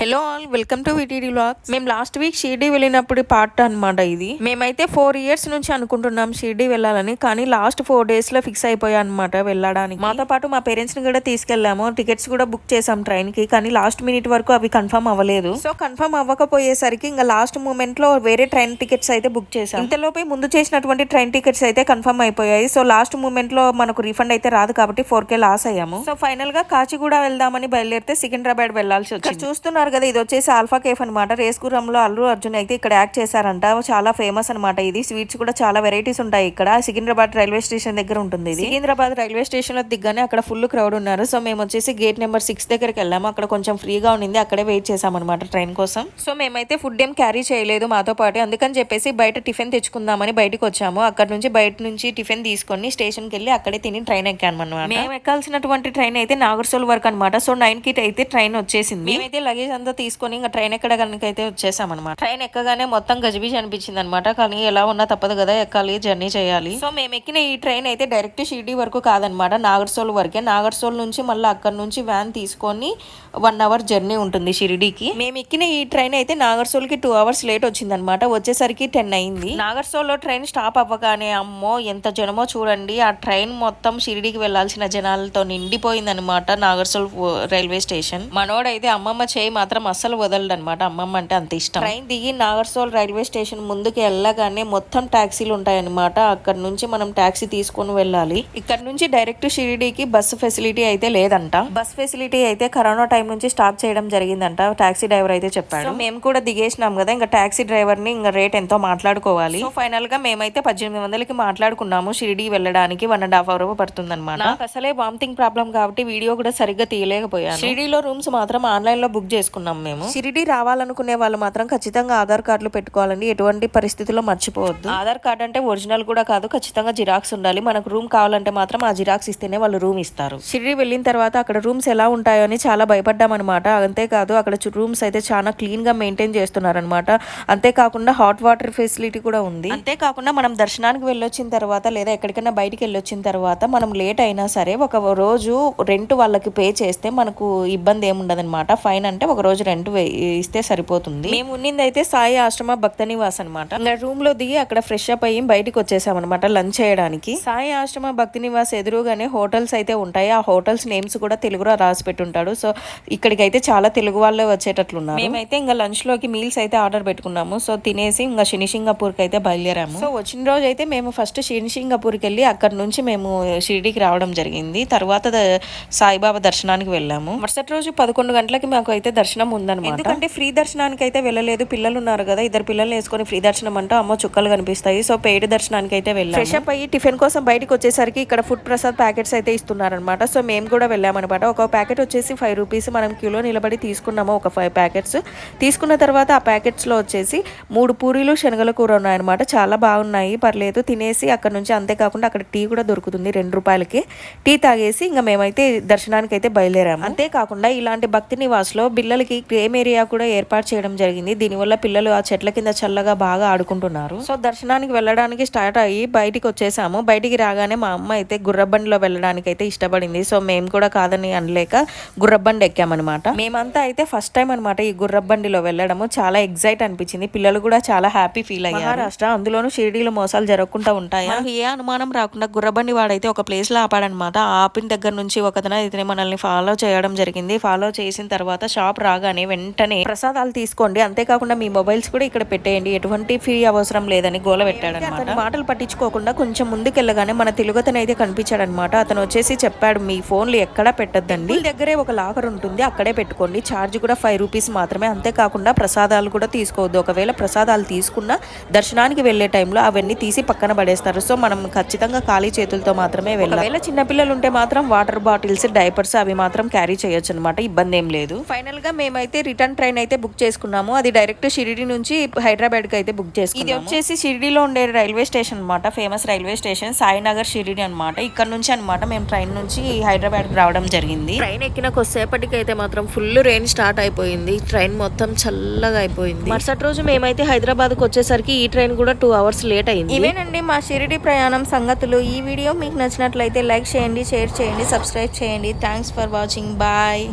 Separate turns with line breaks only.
Hello all welcome to VTD vlog మేము last week Shirdi వెళ్ళినప్పుడు part అన్నమాట ఇది. మేమైతే ఫోర్ ఇయర్స్ నుంచి అనుకుంటున్నాం షిర్డీ వెళ్ళాలని కానీ లాస్ట్ ఫోర్ డేస్లో ఫిక్స్ అయిపోయా అనమాట వెళ్ళడానికి. మాతో పాటు మా పేరెంట్స్ని కూడా తీసుకెళ్ళాము. టికెట్స్ కూడా బుక్ చేసాం ట్రైన్కి కానీ లాస్ట్ మినిట్ వరకు అవి కన్ఫర్మ్ అవ్వలేదు. సో కన్ఫర్మ్ అవ్వకపోయేసరికి ఇంకా లాస్ట్ మూమెంట్లో వేరే ట్రైన్ టికెట్స్ అయితే బుక్ చేసాం ఇంతలోపే ముందు చేసినటువంటి ట్రైన్ టికెట్స్ అయితే కన్ఫర్మ్ అయిపోయాయి. సో లాస్ట్ మూమెంట్లో మనకు రీఫండ్ అయితే రాదు కాబట్టి ఫోర్ కే లాస్ అయ్యాము. సో ఫైనల్గా కాచిగూడ వెళ్దామని బయలుదేరితే సికింద్రాబాద్ వెళ్ళాల్సి వచ్చింది. చూస్తున్నారు కదా ఇది వచ్చేసి ఆల్ఫా కేఫ్ అనమాట రేస్గురంలో అల్లు అర్జున్ అయితే ఇక్కడ యాక్ట్ చేశారంట. చాలా ఫేమస్ అనమాట ఇది. స్వీట్స్ కూడా చాలా వెరైటీస్ ఉంటాయి ఇక్కడ. సికింద్రాబాద్ రైల్వే స్టేషన్ దగ్గర ఉంటుంది ఇది. సికింద్రాబాద్ రైల్వే స్టేషన్లో దిగ్గానే అక్కడ ఫుల్ క్రౌడ్ ఉన్నారు. సో మేము వచ్చేసి గేట్ నెంబర్ సిక్స్ దగ్గరికి వెళ్ళాము. అక్కడ కొంచెం ఫ్రీగా ఉండింది. అక్కడే వెయిట్ చేసాం అనమాట ట్రైన్ కోసం. సో మేమైతే ఫుడ్ ఏం క్యారీ చేయలేదు మాతో పాటు. అందుకని చెప్పేసి బయట టిఫిన్ తెచ్చుకుందామని బయటకు వచ్చాము. అక్కడ నుంచి బయట నుంచి టిఫిన్ తీసుకొని స్టేషన్కి వెళ్ళి అక్కడే తిని ట్రైన్ ఎక్కాను అనమాట మేము ఎక్కాల్సినటువంటి ట్రైన్ అయితే నాగర్సోల్ వరకు అనమాట సో నైన్కి అయితే ట్రైన్ వచ్చేసింది. మేమైతే లగేజ్ అంతా తీసుకొని ఇంకా ట్రైన్ ఎక్కడానికి అయితే వచ్చేసాం ట్రైన్ ఎక్కగానే మొత్తం గజిబిజి అనిపించింది అనమాట కానీ ఎలా ఉన్నా తప్పదు కదా ఎక్కాలి జర్నీ చేయాలి. సో మేము ఎక్కిన ఈ ట్రైన్ అయితే డైరెక్ట్ షిర్డీ వరకు కాదనమాట నాగర్సోల్ వరకే. నాగర్సోల్ నుంచి మళ్ళీ అక్కడ నుంచి వ్యాన్ తీసుకొని వన్ అవర్ జర్నీ ఉంటుంది షిరిడీకి. మేము ఎక్కిన ఈ ట్రైన్ అయితే నాగర్సోల్కి టూ అవర్స్ లేట్ వచ్చింది అనమాట వచ్చేసరికి టెన్ అయింది. నాగర్సోల్లో ట్రైన్ స్టాప్ అవ్వగానే అమ్మో ఎంత జనమో చూడండి. ఆ ట్రైన్ మొత్తం షిరిడీకి వెళ్ళాల్సిన జనాలతో నిండిపోయింది అనమాట నాగర్సోల్ రైల్వే స్టేషన్. మనోడైతే అమ్మమ్మ చేయి మాత్రం అస్సలు వదలడు అనమాట అమ్మమ్మ అంటే అంత ఇష్టం. ట్రైన్ దిగి నాగర్సోల్ రైల్వే స్టేషన్ ముందుకు వెళ్ళగానే మొత్తం టాక్సీలు ఉంటాయన్నమాట. అక్కడ నుంచి మనం టాక్సీ తీసుకొని వెళ్ళాలి. ఇక్కడ నుంచి డైరెక్ట్ షిరిడీకి బస్సు ఫెసిలిటీ అయితే లేదంట. బస్ ఫెసిలిటీ అయితే కరోనా టైం నుంచి స్టాప్ చేయడం జరిగిందంట. టాక్సీ డ్రైవర్ అయితే చెప్పాడు. మేము కూడా దిగేసినాం కదా ఇంకా టాక్సీ డ్రైవర్ని ఇంకా రేట్ ఎంతో మాట్లాడుకోవాలి. సో ఫైనల్గా మేమైతే పద్దెనిమిది వందలకి మాట్లాడుకున్నాము. షిరిడీ వెళ్ళడానికి వన్ అండ్ హాఫ్ అవర్ పడుతుంది అనమాట అసలే వామిటింగ్ ప్రాబ్లం కాబట్టి వీడియో కూడా సరిగ్గా తీయలేకపోయాను. షిరిడీలో రూమ్స్ మాత్రం ఆన్లైన్లో బుక్ చేసుకున్నాం మేము. షిరిడీ రావాలనుకునే వాళ్ళు మాత్రం ఖచ్చితంగా ఆధార్ కార్డులు పెట్టుకోవాలండి. ఎటువంటి పరిస్థితుల్లో మర్చిపోవద్దు. ఆధార్ కార్డ్ అంటే ఒరిజినల్ కూడా కాదు ఖచ్చితంగా జిరాక్స్ ఉండాలి. మనకు రూమ్ కావాలంటే మాత్రం ఆ జిరాక్స్ ఇస్తేనే వాళ్ళు రూమ్ ఇస్తారు. షిరిడి వెళ్ళిన తర్వాత అక్కడ రూమ్స్ ఎలా ఉంటాయో అని చాలా భయపడ్డాం అనమాట అంతేకాదు అక్కడ రూమ్స్ అయితే చాలా క్లీన్గా మెయింటైన్ చేస్తున్నారనమాట అంతేకాకుండా హాట్ వాటర్ ఫెసిలిటీ కూడా ఉంది. అంతేకాకుండా మనం దర్శనానికి వెళ్ళొచ్చిన తర్వాత లేదా ఎక్కడికైనా బయటికి వెళ్ళొచ్చిన తర్వాత మనం లేట్ అయినా సరే ఒక రోజు రెంట్ వాళ్ళకి పే చేస్తే మనకు ఇబ్బంది ఏముండదు అనమాట ఫైన్ అంటే ఒక రోజు రోజు రెంట్ ఇస్తే సరిపోతుంది. మేము ఉన్నింది అయితే సాయి ఆశ్రమ భక్త నివాస్ అనమాట ఇంకా రూమ్లో దిగి అక్కడ ఫ్రెష్ అప్ అయ్యి బయటకు వచ్చేసాం అనమాట లంచ్ చేయడానికి. సాయి ఆశ్రమ భక్తి నివాస్ ఎదురుగానే హోటల్స్ అయితే ఉంటాయి. ఆ హోటల్స్ నేమ్స్ కూడా తెలుగులో రాసి పెట్టుంటాడు. సో ఇక్కడికి అయితే చాలా తెలుగు వాళ్ళే వచ్చేటట్లున్నారు. మేమైతే ఇంకా లంచ్లోకి మీల్స్ అయితే ఆర్డర్ పెట్టుకున్నాము. సో తినేసి ఇంకా శనిసింగపూర్కి కి అయితే బయలుదేరాము. సో వచ్చిన రోజు అయితే మేము ఫస్ట్ శనిసింగపూర్కి కి వెళ్ళి అక్కడ నుంచి మేము షిరిడికి రావడం జరిగింది. తర్వాత సాయిబాబా దర్శనానికి వెళ్ళాము. మరుసటి రోజు పదకొండు గంటలకి మాకు అయితే దర్శనం ఉందన్నమాట. ఎందుకంటే ఫ్రీ దర్శనానికి అయితే వెళ్ళలేదు. పిల్లలు ఉన్నారు కదా ఇద్దరు పిల్లల్ని వేసుకొని ఫ్రీ దర్శనం అంటే అమ్మో చుక్కలు కనిపిస్తాయి. సో పెయిడ్ దర్శనానికి అయితే వెళ్ళాము. ఫ్రెష్ అప్ అయ్యి టిఫిన్ కోసం బయటకు వచ్చేసరికి ఇక్కడ ఫుడ్ ప్రసాద్ ప్యాకెట్స్ అయితే ఇస్తున్నారనమాట సో మేము కూడా వెళ్ళామన్నమాట. ఒక ప్యాకెట్ వచ్చేసి ఫైవ్ రూపీస్ మనం క్యూలో నిలబడి తీసుకున్నాము ఒక ఫైవ్ ప్యాకెట్స్. తీసుకున్న తర్వాత ఆ ప్యాకెట్స్లో వచ్చేసి మూడు పూరీలు శనగల కూర ఉన్నాయన్నమాట. చాలా బాగున్నాయి. పర్లేదు తినేసి అక్కడ నుంచి అంతేకాకుండా అక్కడ టీ కూడా దొరుకుతుంది రెండు రూపాయలకి. టీ తాగేసి ఇంకా మేమైతే దర్శనానికి అయితే బయలుదేరాము అంతేకాకుండా ఇలాంటి భక్తి నివాస్లో పిల్లలకి గేమ్ ఏరియా కూడా ఏర్పాటు చేయడం జరిగింది. దీనివల్ల పిల్లలు ఆ చెట్ల కింద చల్లగా బాగా ఆడుకుంటున్నారు. సో దర్శనానికి వెళ్ళడానికి స్టార్ట్ అయ్యి బయటికి వచ్చేసాము. బయటికి రాగానే మా అమ్మ అయితే గుర్రబండిలో వెళ్ళడానికి అయితే ఇష్టపడింది. సో మేము కూడా కాదని అనలేక గుర్రబండి ఎక్కామన్నమాట మేమంతా అయితే ఫస్ట్ టైం అనమాట ఈ గుర్రబండిలో వెళ్ళడము. చాలా ఎగ్జైట్ అనిపించింది. పిల్లలు కూడా చాలా హ్యాపీ ఫీల్ అయ్యారు. మహారాష్ట్ర అందులోనూ షిరిడీలో మోసాలు జరగకుండా ఉంటాయి? మనకు ఏ అనుమానం రాకుండా గుర్రబండి వాడైతే ఒక ప్లేస్లో ఆపాడనమాట ఆపిన దగ్గర నుంచి ఒకతన ఇతని మనల్ని ఫాలో చేయడం జరిగింది. ఫాలో చేసిన తర్వాత షాప్ రాగానే వెంటనే ప్రసాదాలు తీసుకోండి. అంతేకాకుండా మీ మొబైల్స్ కూడా ఇక్కడ పెట్టేయండి. ఎటువంటి ఫీ అవసరం లేదని గోల పెట్టాడనమాట. మాటలు పట్టించుకోకుండా కొంచెం ముందుకెళ్ళగానే మన తెలుగుతను అయితే కనిపించాడనమాట. అతను వచ్చేసి చెప్పాడు మీ ఫోన్లు ఎక్కడా పెట్టద్దండి. దగ్గరే ఒక లాకర్ ఉంటుంది. అక్కడే పెట్టుకోండి. ఛార్జ్ కూడా ఫైవ్ రూపీస్ మాత్రమే. అంతేకాకుండా ప్రసాదాలు కూడా తీసుకోవద్దు. ఒకవేళ ప్రసాదాలు తీసుకున్నా దర్శనానికి వెళ్ళే టైంలో అవన్నీ తీసి పక్కన పడేస్తారు. సో మనం ఖచ్చితంగా ఖాళీ చేతులతో మాత్రమే వెళ్ళాలి. ఒకవేళ చిన్నపిల్లలు ఉంటే మాత్రం వాటర్ బాటిల్స్ డైపర్స్ అవి మాత్రం క్యారీ చేయొచ్చు అనమాట ఇబ్బంది ఏం లేదు. ఫైనల్గా మేమైతే రిటర్న్ ట్రైన్ అయితే బుక్ చేసుకున్నాము. అది డైరెక్ట్ షిరిడి నుంచి హైదరాబాద్కి అయితే బుక్ చేసుకున్నాము. ఇది వచ్చేసి షిరిడిలో ఉండే రైల్వే స్టేషన్ అన్నమాట. Famous railway station Sainagar Shirdi అన్నమాట. ఇక్కడ నుంచి అన్నమాట మేము ట్రైన్ నుంచి హైదరాబాద్కి రావడం జరిగింది. ట్రైన్ ఎక్కిన కొద్దిసేపటికి అయితే మాత్రం ఫుల్ రెయిన్ స్టార్ట్ అయిపోయింది. ట్రైన్ మొత్తం చల్లగా అయిపోయింది. మరుసటి రోజు మేమైతే హైదరాబాద్కి వచ్చేసరికి ఈ ట్రైన్ కూడా టూ అవర్స్ లేట్ అయింది. ఇవేనండి మా షిరిడి ప్రయాణం సంగతులు. ఈ వీడియో మీకు నచ్చినట్లయితే లైక్ చేయండి షేర్ చేయండి సబ్స్క్రైబ్ చేయండి. Thanks for watching bye